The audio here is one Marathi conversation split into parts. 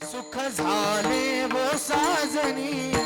सुख झाले वो साजनी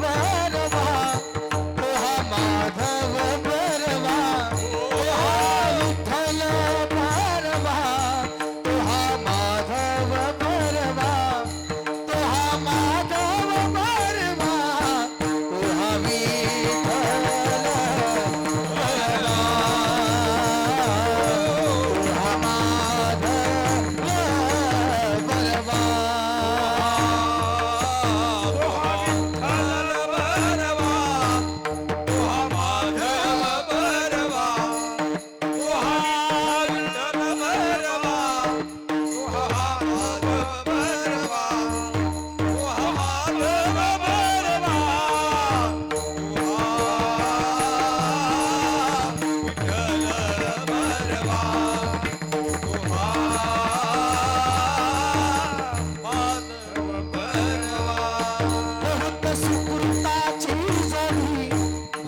Bye.